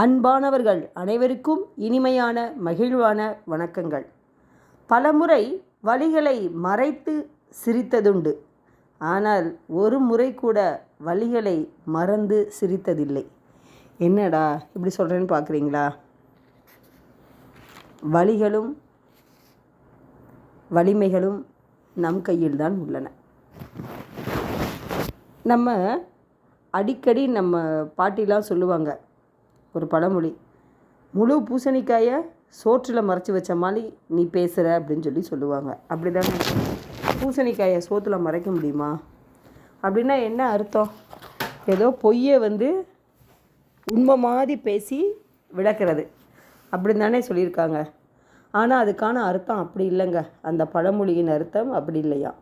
அன்பானவர்கள் அனைவருக்கும் இனிமையான மகிழ்வான வணக்கங்கள். பலமுறை வலிகளை மறைத்து சிரித்ததுண்டு. ஆனால் ஒரு முறை கூட வலிகளை மறந்து சிரித்ததில்லை. என்னடா இப்படி சொல்கிறேன்னு பார்க்குறீங்களா வலிகளும் வலிமைகளும் நம் கையில்தான் உள்ளன. நம்ம அடிக்கடி நம்ம பாட்டிலாம் சொல்லுவாங்க ஒரு பழமொழி. முழு பூசணிக்காயை சோற்றில் மறைச்சி வச்ச மாதிரி நீ பேசுகிற அப்படின்னு சொல்லி சொல்லுவாங்க. அப்படி தானே பூசணிக்காயை சோத்தில் மறைக்க முடியுமா? அப்படின்னா என்ன அர்த்தம்? ஏதோ பொய்யை வந்து உண்மை மாதிரி பேசி விளக்குறது. அப்படின்னு தானே சொல்லியிருக்காங்க. ஆனால் அதுக்கான அர்த்தம் அப்படி இல்லைங்க. அந்த பழமொழியின் அர்த்தம் அப்படி இல்லையா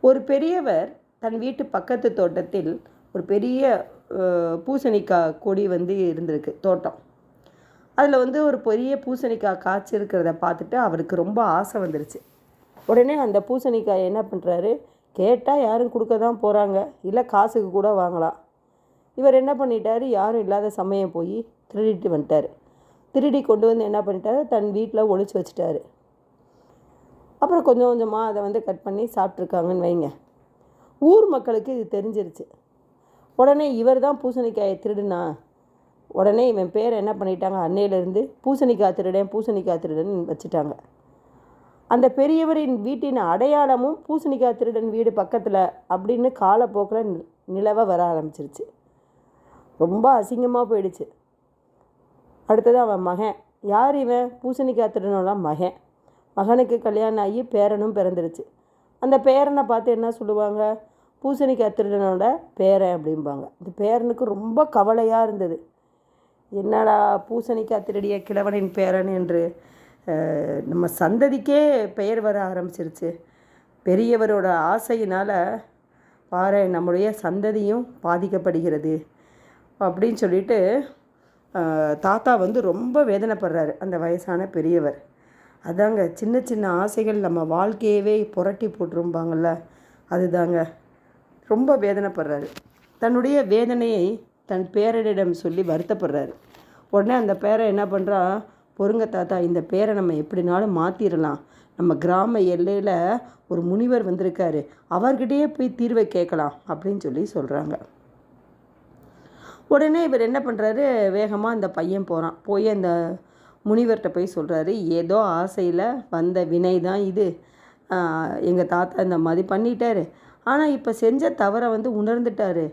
ஒரு பெரியவர் தன் வீட்டு பக்கத்து தோட்டத்தில் ஒரு பெரிய பூசணிக்காய் கொடி வந்து இருந்திருக்கு தோட்டம். அதில் வந்து ஒரு பெரிய பூசணிக்காய் காய்ச்சி இருக்கிறத பார்த்துட்டு அவருக்கு ரொம்ப ஆசை வந்துருச்சு. உடனே அந்த பூசணிக்காய் என்ன பண்ணுறாரு கேட்டால் யாரும் கொடுக்க தான் போகிறாங்க இல்லை காசுக்கு கூட வாங்கலாம். இவர் என்ன பண்ணிட்டார்? யாரும் இல்லாத சமயம் போய் திருடிட்டு வந்துட்டார். திருடி கொண்டு வந்து என்ன பண்ணிட்டாரு? தன் வீட்டில் ஒழிச்சு வச்சுட்டாரு. அப்புறம் கொஞ்சம் கொஞ்சமாக அதை வந்து கட் பண்ணி சாப்பிட்ருக்காங்கன்னு வைங்க. ஊர் மக்களுக்கு இது தெரிஞ்சிருச்சு. உடனே இவர் தான் பூசணிக்காயை திருடுனா உடனே இவன் பேரை என்ன பண்ணிட்டாங்க? அன்னையிலேருந்து பூசணிக்காய் திருடன் பூசணிக்காய் திருடன் வச்சுட்டாங்க. அந்த பெரியவரின் வீட்டின் அடையாளமும் பூசணிக்காய் திருடன் வீடு பக்கத்தில் அப்படின்னு காலப்போக்கில் நிலவ வர ஆரம்பிச்சிருச்சு. ரொம்ப அசிங்கமாக போயிடுச்சு. அடுத்தது அவன் மகன். யார் இவன்? பூசணிக்காய் திருடனோட மகன். மகனுக்கு கல்யாணம் ஆகி பேரனும் பிறந்துருச்சு. அந்த பேரனை பார்த்து என்ன சொல்லுவாங்க? பூசணிக்காய் திருடனோட பேரன் அப்படிம்பாங்க. இந்த பேரனுக்கு ரொம்ப கவலையாக இருந்தது. என்னடா பூசணிக்காய் திருடிய கிழவனின் பேரன் என்று நம்ம சந்ததிக்கே பெயர் வர ஆரம்பிச்சிருச்சு. பெரியவரோட ஆசையினால் பாரு நம்முடைய சந்ததியும் பாதிக்கப்படுகிறது அப்படின்னு சொல்லிட்டு தாத்தா வந்து ரொம்ப வேதனைப்படுறாரு அந்த வயசான பெரியவர். அதாங்க சின்ன சின்ன ஆசைகள் நம்ம வாழ்க்கையவே புரட்டி போட்டுரும்பாங்கள்ல அதுதாங்க ரொம்ப வேதனைப்படுறாரு. தன்னுடைய வேதனையை தன் பேரனிடம் சொல்லி வருத்தப்படுறாரு. உடனே அந்த பேரை என்ன பண்ணுறா பொறுங்க தாத்தா இந்த பேரை நம்ம எப்படினாலும் மாற்றிடலாம் நம்ம கிராம எல்லையில் ஒரு முனிவர் வந்திருக்காரு. அவர்கிட்டயே போய் தீர்வை கேட்கலாம் அப்படின்னு சொல்லி சொல்கிறாங்க உடனே இவர் என்ன பண்ணுறாரு வேகமாக அந்த பையன் போகிறான் போய் அந்த முனிவர்கிட்ட போய் சொல்கிறாரு ஏதோ ஆசையில் வந்த வினை தான் இது. எங்கள் தாத்தா இந்த மாதிரி பண்ணிட்டாரு. ஆனால் இப்போ செஞ்ச தவறை வந்து உணர்ந்துட்டார்.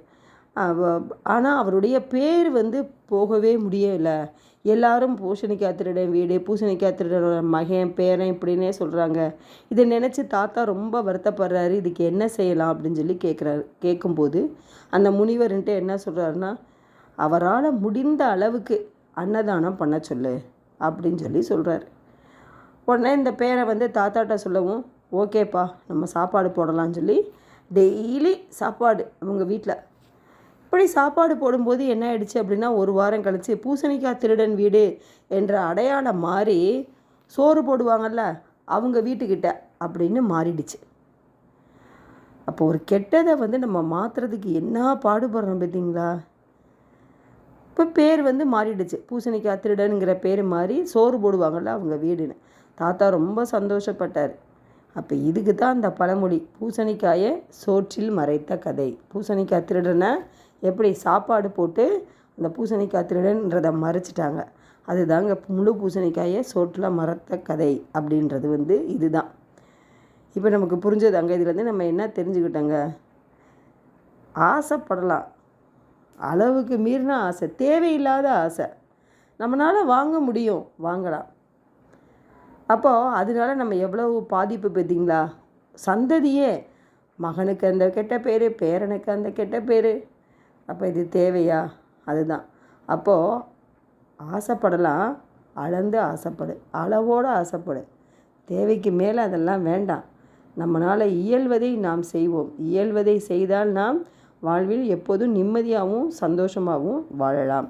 ஆனால் அவருடைய பேர் வந்து போகவே முடியலை. எல்லாரும் பூசணிக்காய் திருடன் வீடு பூசணிக்காய் திருடனோட மகன் பேரன் இப்படின்னே சொல்கிறாங்க இதை நினச்சி தாத்தா ரொம்ப வருத்தப்படுறாரு. இதுக்கு என்ன செய்யலாம் அப்படின்னு சொல்லி கேட்குறாரு கேட்கும்போது அந்த முனிவர்ன்ட்டு என்ன சொல்கிறாருன்னா அவரால் முடிந்த அளவுக்கு அன்னதானம் பண்ண சொல்லு அப்படின்னு சொல்லி சொல்கிறாரு உடனே இந்த பேரை வந்து தாத்தாட்ட சொல்லவும் ஓகேப்பா நம்ம சாப்பாடு போடலாம்னு சொல்லி டெய்லி சாப்பாடு அவங்க வீட்டில். இப்படி சாப்பாடு போடும்போது என்ன ஆயிடுச்சு அப்படின்னா ஒரு வாரம் கழித்து பூசணிக்காய் திருடன் வீடு என்ற அடையாளம் மாறி சோறு போடுவாங்கல்ல அவங்க வீட்டுக்கிட்ட அப்படின்னு மாறிடுச்சு. அப்போ ஒரு கெட்டதை வந்து நம்ம மாற்றுறதுக்கு என்ன பாடுபடுறோம் பார்த்தீங்களா? இப்போ பேர் வந்து மாறிடுச்சு. பூசணிக்காய் திருடனுங்கிற பேர் மாறி சோறு போடுவாங்கள்ல அவங்க வீடுன்னு. தாத்தா ரொம்ப சந்தோஷப்பட்டார். அப்போ இதுக்கு தான் அந்த பழமொழி பூசணிக்காயை சோற்றில் மறைத்த கதை. பூசணிக்காய் திருடனை எப்படி சாப்பாடு போட்டு அந்த பூசணிக்காய் திருடன்றதை மறைச்சிட்டாங்க. அதுதாங்க முழு பூசணிக்காயை சோற்றில் மறைத்த கதை அப்படின்றது வந்து இதுதான். இப்போ நமக்கு புரிஞ்சதாங்க இதுலேருந்து நம்ம என்ன தெரிஞ்சுக்கிட்டோங்க? ஆசைப்படலாம். அளவுக்கு மீறின ஆசை தேவையில்லாத ஆசை. நம்மளால் வாங்க முடியும் வாங்கலாம். அப்போது அதனால நம்ம எவ்வளவு பாதிப்பு பார்த்தீங்களா? சந்ததியே மகனுக்கு அந்த கெட்ட பேர் பேரனுக்கு அந்த கெட்ட பேர். அப்போ இது தேவையா? அதுதான். அப்போது ஆசைப்படலாம் அளந்து ஆசைப்படு அளவோடு ஆசைப்படு. தேவைக்கு மேலே அதெல்லாம் வேண்டாம். நம்மளால் இயல்வதை நாம் செய்வோம். இயல்வதை செய்தால் நாம் வாழ்வில் எப்போதும் நிம்மதியாகவும் சந்தோஷமாகவும் வாழலாம்.